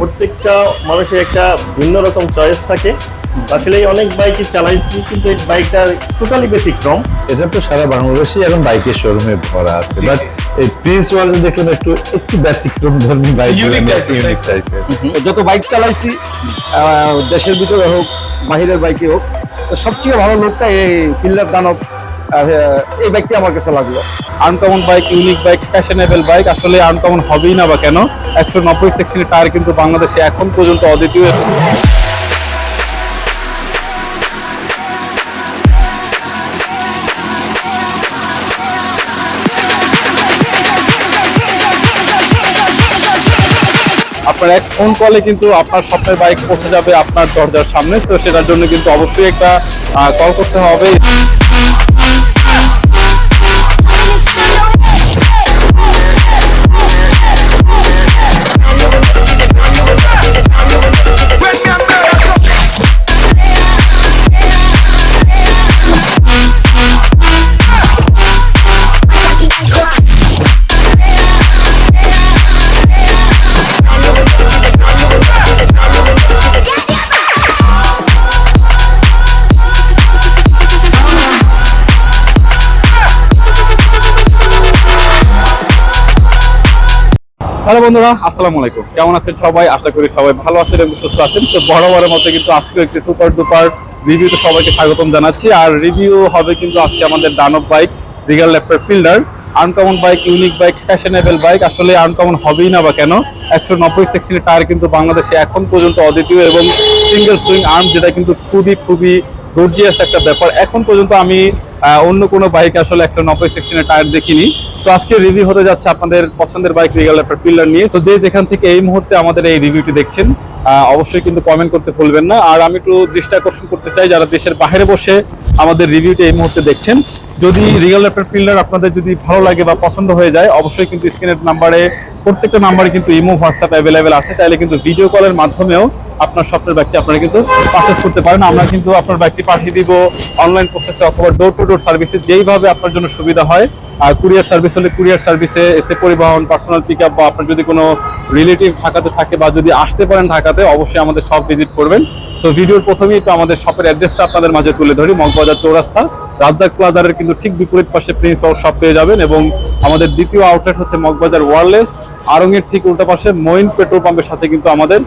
প্রত্যেকটা মানুষের একটা ভিন্ন রকম চয়েস থাকে। আসলে অনেক বাইকই চালাইছি কিন্তু এই বাইকটা টোটালি ব্যতিক্রম। এটা তো সারা বাংলাদেশে এখন বাইকের শোরুমে ভরা আছে। বাট এই প্রিন্স ওয়ার্ল্ড দেখলাম একটু একটু ব্যতিক্রম ধর্মী বাইক ইউনিক টাইপের যত বাইক চালাইছি দেশের ভিতরে হোক বাহিরের বাইকে হোক তো সবচেয়ে ভালো লোকটা এই ফিল্ডার দানব এই বাইকটি আমার কাছে লাগল। Uncommon bike unique bike fashionable bike আসলে আনকমন হবেই না বা কেন? একশো নব্বই সেকশনের টায়ার কিন্তু বাংলাদেশে এখন পর্যন্ত অদ্বিতীয় আপনার এক ফোন কলে কিন্তু আপনার স্বপ্নের বাইক পৌঁছে যাবে আপনার দরজার সামনে, তো সেটার জন্য কিন্তু অবশ্যই একটা কল করতে হবে। হ্যালো বন্ধুরা, আসসালামু আলাইকুম। কেমন আছেন সবাই? আশা করি সবাই ভালো আছেন এবং সুস্থ আছেন। তো বরাবরের মতো কিন্তু আজকে একটি সুপার ডুপার রিভিউতে সবাইকে স্বাগতম জানাচ্ছি। আর রিভিউ হবে কিন্তু আজকে আমাদের দানব bike Regal Raptor fielder uncommon bike unique bike fashionable bike আসলে আনকমন হবেই না বা কেন? একশো নব্বই সেকশনের টায়ার কিন্তু বাংলাদেশে এখন পর্যন্ত অদ্বিতীয় এবং সিঙ্গেল সুইং আর্ম যেটা কিন্তু খুবই খুবই গর্জিয়াস একটা ব্যাপার। এখন পর্যন্ত আমি অন্য কোনো বাইক আসলে একশো নব্বই সেকশনের টায়ার দেখিনি। তো আজকে রিভিউ হতে যাচ্ছে আপনাদের পছন্দের বাইক রিগাল একটা পিলার নিয়ে। তো যে যেখান থেকে এই মুহূর্তে আমাদের এই রিভিউটি দেখছেন অবশ্যই কিন্তু কমেন্ট করতে ভুলবেন না। আর আমি একটু দৃষ্টি আকর্ষণ করতে চাই, যারা দেশের বাইরে বসে আমাদের রিভিউটি এই মুহূর্তে দেখছেন, যদি রিগাল ল্যাপটপ ফিল্ডার আপনাদের যদি ভালো লাগে বা পছন্দ হয়ে যায়, অবশ্যই কিন্তু স্ক্রিনের নাম্বারে প্রত্যেকটা নাম্বারে কিন্তু ইমো, হোয়াটসঅ্যাপ অ্যাভেলেবেল আছে। চাইলে কিন্তু ভিডিও কলের মাধ্যমেও আপনার স্বপ্নের ব্যাগটি আপনারা কিন্তু পারচেস করতে পারেন। আমরা কিন্তু আপনার ব্যাগটি পাঠিয়ে দিব অনলাইন প্রসেসে অথবা ডোর টু ডোর সার্ভিসে যেইভাবে আপনার জন্য সুবিধা হয়। আর কুরিয়ার সার্ভিস হলে কুরিয়ার সার্ভিসে এসে পরিবহন পার্সোনাল পিক আপ বা আপনার যদি কোনো রিলেটিভ ঢাকাতে থাকে বা যদি আসতে পারেন ঢাকাতে, অবশ্যই আমাদের সব ভিজিট করবেন। তো ভিডিওর প্রথমেই তো আমাদের শপের অ্যাড্রেসটা আপনাদের মাঝে তুলে ধরি। মগবাজার চৌরাস্তা, রাজ্জাক প্লাজারের কিন্তু ঠিক বিপরীত পাশে প্রিন্স হাউস শপ পেয়ে যাবেন এবং আমাদের দ্বিতীয় আউটলেট হচ্ছে মগবাজার ওয়ারলেস আরঙের ঠিক উল্টা পাশে মইন পেট্রোল পাম্পের সাথে কিন্তু আমাদের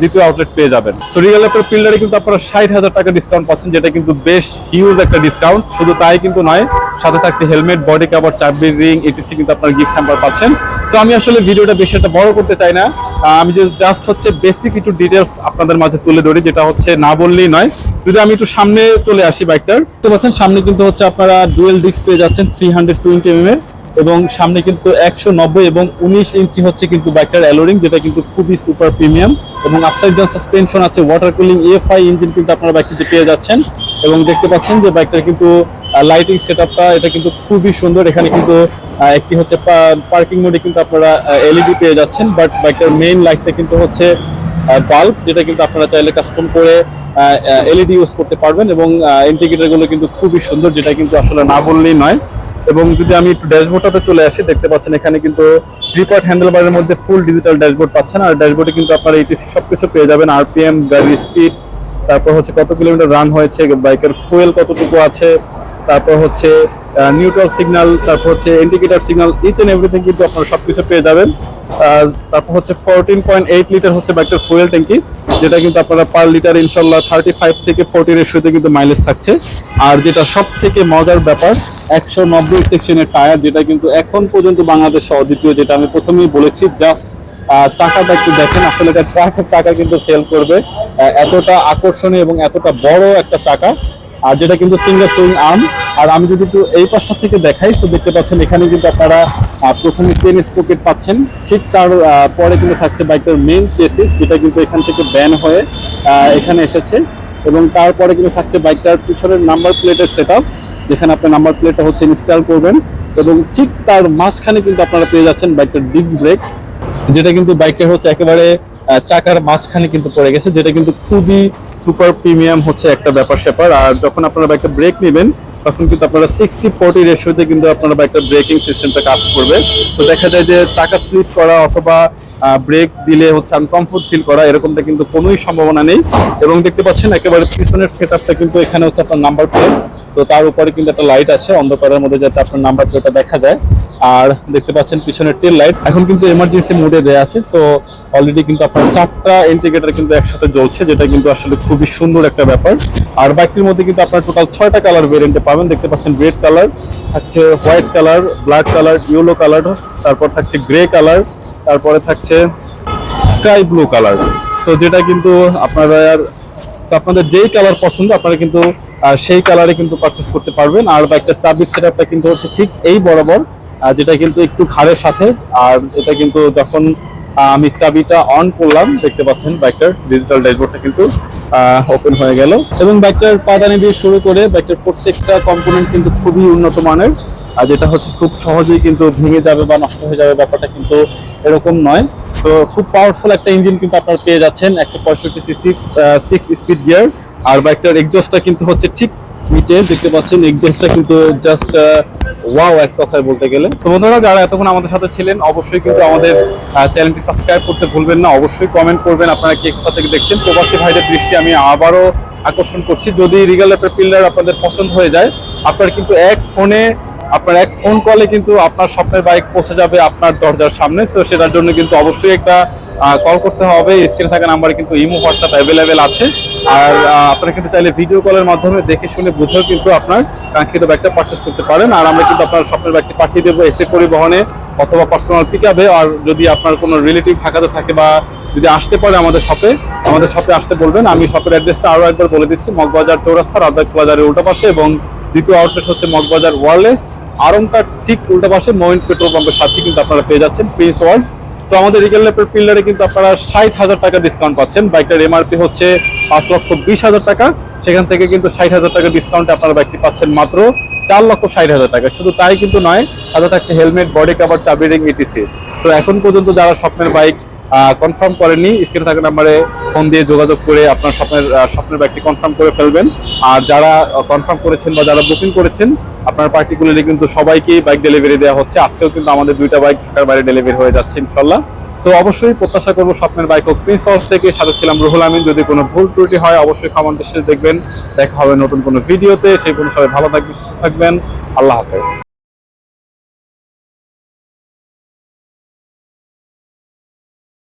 দ্বিতীয় আউটলেট পেয়ে যাবেন। সো রিয়েল পিল্ডারে কিন্তু আপনারা ষাট হাজার টাকা ডিসকাউন্ট পাচ্ছেন, যেটা কিন্তু বেশ হিউজ একটা ডিসকাউন্ট শুধু তাই কিন্তু নয়, সাথে থাকছে হেলমেট বডি কাভার চাবির রিং এটিসি কিন্তু আপনার গিফট হ্যাম্পার পাচ্ছেন। তো আমি আসলে ভিডিওটা বেশি একটা বড় করতে চাই না। আমি জাস্ট হচ্ছে বেসিক একটু ডিটেলস আপনাদের মাঝে তুলে ধরি, যেটা হচ্ছে না বললেই নয়। যদি আমি একটু সামনে চলে আসি বাইকটার তো পাচ্ছেন সামনে কিন্তু হচ্ছে আপনারা ডুয়েল ডিস্ক পেয়ে যাচ্ছেন থ্রি হান্ড্রেড টোয়েন্টি এম এর। এবং সামনে কিন্তু একশো নব্বই এবং উনিশ ইঞ্চি হচ্ছে কিন্তু বাইকটার অ্যালোরিং যেটা কিন্তু খুবই সুপার প্রিমিয়াম এবং আপসাইড ডাউন সাসপেনশন আছে ওয়াটার কুলিং এফআই ইঞ্জিন কিন্তু আপনারা বাইকটিতে পেয়ে যাচ্ছেন। এবং দেখতে পাচ্ছেন যে বাইকটার কিন্তু লাইটিং সেটআপটা এটা কিন্তু খুবই সুন্দর। এখানে কিন্তু একটি হচ্ছে পার্কিং মোডে কিন্তু আপনারা এলইডি পেয়ে যাচ্ছেন। বাট বাইকটার মেইন লাইটটা কিন্তু হচ্ছে বাল্ব যেটা কিন্তু আপনারা চাইলে কাস্টম করে এলইডি ইউজ করতে পারবেন। এবং ইন্ডিকেটরগুলো কিন্তু খুবই সুন্দর, যেটা কিন্তু আসলে না বললেই নয়। এবং যদি আমি একটু ড্যাশবোর্ডটাতে চলে আসি, দেখতে পাচ্ছেন এখানে কিন্তু থ্রি পয়েন্ট হ্যান্ডেল বারের মধ্যে ফুল ডিজিটাল ড্যাশবোর্ড পাচ্ছেন। আর ড্যাশবোর্ডে কিন্তু আপনারা সব কিছু পেয়ে যাবেন। আরপিএম গাড়ির স্পিড তারপর হচ্ছে কত কিলোমিটার রান হয়েছে, বাইকের ফুয়েল কতটুকু আছে তারপর হচ্ছে নিউট্রাল সিগন্যাল তারপর হচ্ছে indicator signal each and everything কিন্তু আপনারা সবকিছু পেয়ে যাবেন। তারপর হচ্ছে ফোরটিন পয়েন্ট এইট লিটার হচ্ছে বাইকটার ফুয়েল ট্যাঙ্কি যেটা কিন্তু আপনারা পার লিটার ইনশাল্লাহ থার্টি ফাইভ থেকে ফোরটি রেশিওতে কিন্তু মাইলেজ থাকছে। আর যেটা সব থেকে মজার ব্যাপার, একশো নব্বই সেকশনের টায়ার যেটা কিন্তু এখন পর্যন্ত বাংলাদেশে অদ্বিতীয় যেটা আমি প্রথমেই বলেছি জাস্ট চাকাটা একটু দেখেন, আসলে এটা ট্রাকের চাকা কিন্তু ফেল করবে। এতটা আকর্ষণীয় এবং এতটা বড় একটা চাকা আর যেটা কিন্তু সিঙ্গেল সুইং আর্ম আর আমি যদি একটু এই পাশটা থেকে দেখাই তো দেখতে পাচ্ছেন এখানে কিন্তু আপনারা প্রথমে চেন স্পোকেট পাচ্ছেন। ঠিক তার পরে কিন্তু থাকছে বাইকটার মেইন চেসিস যেটা কিন্তু এখান থেকে ব্যান হয়ে এখানে এসেছে। এবং তারপরে কিন্তু থাকছে বাইকটার পিছনের নাম্বার প্লেটের সেট যেখানে আপনার নাম্বার প্লেটটা হচ্ছে ইনস্টল করবেন। এবং ঠিক তার মাঝখানে কিন্তু আপনারা পেয়ে যাচ্ছেন বাইকটার ডিস্ক ব্রেক যেটা কিন্তু বাইকটা হচ্ছে একেবারে চাকার মাঝখানে কিন্তু পড়ে গেছে, যেটা কিন্তু খুবই সুপার প্রিমিয়াম হচ্ছে একটা ব্যাপার স্যাপার। আর যখন আপনারা বাইকটা ব্রেক নেবেন, তখন কিন্তু আপনারা সিক্সটি ফোর্টি রেশিওতে কিন্তু আপনারা বাইকটা ব্রেকিং সিস্টেমটা কাজ করবে। তো দেখা যায় যে টাকা স্লিপ করা অথবা ব্রেক দিলে হচ্ছে আনকমফোর্ট ফিল করা, এরকমটা কিন্তু কোনোই সম্ভাবনা নেই। এবং দেখতে পাচ্ছেন একেবারে পিছনের সেট কিন্তু এখানে হচ্ছে আপনার নাম্বার প্লেট তো তার উপরে কিন্তু একটা লাইট আছে, অন্ধকারের মধ্যে যাতে আপনার নাম্বার প্লেটটা দেখা যায়। আর দেখতে পাচ্ছেন পিছনের টেল লাইট এখন কিন্তু এমার্জেন্সি মোডে দেওয়া আছে সো অলরেডি কিন্তু আপনার চারটা ইন্ডিকেটর কিন্তু একসাথে জ্বলছে, যেটা কিন্তু আসলে খুবই সুন্দর একটা ব্যাপার। আর বাইকটির মধ্যে কিন্তু আপনার টোটাল ছয়টা কালার ভেরিয়েন্টে পাবেন, দেখতে পাচ্ছেন রেড কালার থাকছে white colour black colour yellow colour তারপর থাকছে গ্রে কালার তারপরে থাকছে স্কাই ব্লু কালার সো যেটা কিন্তু আপনারা আপনাদের যেই কালার পছন্দ, আপনারা কিন্তু সেই কালারে কিন্তু পারচেস করতে পারবেন। আর বাইকটার চাবির সেটআপটা কিন্তু হচ্ছে ঠিক এই বরাবর যেটা কিন্তু একটু ঘাড়ের সাথে। আর এটা কিন্তু যখন আমি চাবিটা অন করলাম, দেখতে পাচ্ছেন বাইকটার ডিজিটাল ড্যাশবোর্ডটা কিন্তু ওপেন হয়ে গেল। এবং বাইকটার পাদানি দিয়ে শুরু করে বাইকটার প্রত্যেকটা কম্পোনেন্ট কিন্তু খুবই উন্নত মানের। আর যেটা হচ্ছে খুব সহজেই কিন্তু ভেঙে যাবে বা নষ্ট হয়ে যাবে ব্যাপারটা কিন্তু এরকম নয়। সো খুব পাওয়ারফুল একটা ইঞ্জিন কিন্তু আপনারা পেয়ে যাচ্ছেন একশো পঁয়ষট্টি সিসি সিক্স স্পিড গিয়ার আর বাইকটার এক্সজস্টটা কিন্তু হচ্ছে ঠিক নিচে, দেখতে পাচ্ছেন এক্সজস্টটা কিন্তু জাস্ট ওয়াও এক কথায় বলতে গেলে। তো বন্ধুরা, যারা এতক্ষণ আমাদের সাথে ছিলেন, অবশ্যই কিন্তু আমাদের চ্যানেলটি সাবস্ক্রাইব করতে ভুলবেন না। অবশ্যই কমেন্ট করবেন আপনারা কে কোথা থেকে দেখছেন। প্রবাসী ভাইদের দৃষ্টি আমি আবারও আকর্ষণ করছি। যদি রিগাল ল্যাপের পিল্লার আপনাদের পছন্দ হয়ে যায়, আপনারা কিন্তু এক ফোনে আপনার এক ফোন কলে কিন্তু আপনার স্বপ্নের বাইক পৌঁছে যাবে আপনার দরজার সামনে। তো সেটার জন্য কিন্তু অবশ্যই একটা কল করতে হবে। স্ক্রিনে থাকা নাম্বারে কিন্তু ইমো হোয়াটসঅ্যাপ অ্যাভেলেবেল আছে। আর আপনারা কিন্তু চাইলে ভিডিও কলের মাধ্যমে দেখে শুনে বুঝেও কিন্তু আপনার কাঙ্ক্ষিত ব্যাগটা পারচেস করতে পারেন। আর আমরা কিন্তু আপনার স্বপ্নের ব্যাগটি পাঠিয়ে দেবো এসে পরিবহনে অথবা পার্সোনাল পিক আর যদি আপনার কোনো রিলেটিভ ঢাকাতে থাকে বা যদি আসতে পারে আমাদের শপে আমাদের শপে আসতে বলবেন। আমি শপের অ্যাড্রেসটা আরও একবার বলে দিচ্ছি। মগবাজার চৌরাস্তা রাজাক বাজারের উল্টা পাশে এবং দ্বিতীয় আউটলেট হচ্ছে মগবাজার ওয়ারলেস আরমটার ঠিক উল্টা পাশে মহিন পেট্রোল পাম্পের সাথে কিন্তু আপনারা পেয়ে যাচ্ছেন প্রিন্স ওয়ার্ল্ডস তো আমাদের রিগেল ল্যাপের কিন্তু আপনারা ষাট হাজার টাকা ডিসকাউন্ট পাচ্ছেন। বাইকটার এমআরপি হচ্ছে পাঁচ লক্ষ বিশ হাজার টাকা। সেখান থেকে কিন্তু ষাট হাজার টাকা ডিসকাউন্টে আপনারা বাইকটি পাচ্ছেন মাত্র চার লক্ষ ষাট হাজার টাকা। শুধু তাই কিন্তু নয়, সাথে থাকছে হেলমেট বডি কাভার চাবি রিং ইটিসি তো এখন পর্যন্ত যারা স্বপ্নের বাইক কনফার্ম করেননি স্ক্রিনে থাকা নাম্বারে ফোন দিয়ে যোগাযোগ করে আপনার স্বপ্নের স্বপ্নের বাইকটি কনফার্ম করে ফেলবেন। আর যারা কনফার্ম করেছেন বা যারা বুকিং করেছেন আপনার পার্টিকুলারলি কিন্তু সবাইকেই বাইক ডেলিভারি দেওয়া হচ্ছে। আজকেও কিন্তু আমাদের দুইটা বাইক ঢাকার বাইরে ডেলিভারি হয়ে যাচ্ছে ইনশাল্লাহ তো অবশ্যই প্রত্যাশা করব স্বপ্নের বাইক ও প্রিন্স হাউস থেকে সাথে ছিলাম রুহুল আমিন। যদি কোনো ভুল ত্রুটি হয়, অবশ্যই দৃষ্টিতে দেখবেন। দেখা হবে নতুন কোনো ভিডিওতে সেই কোনো সবাই ভালো থাকবেন থাকবেন। আল্লাহ হাফেজ।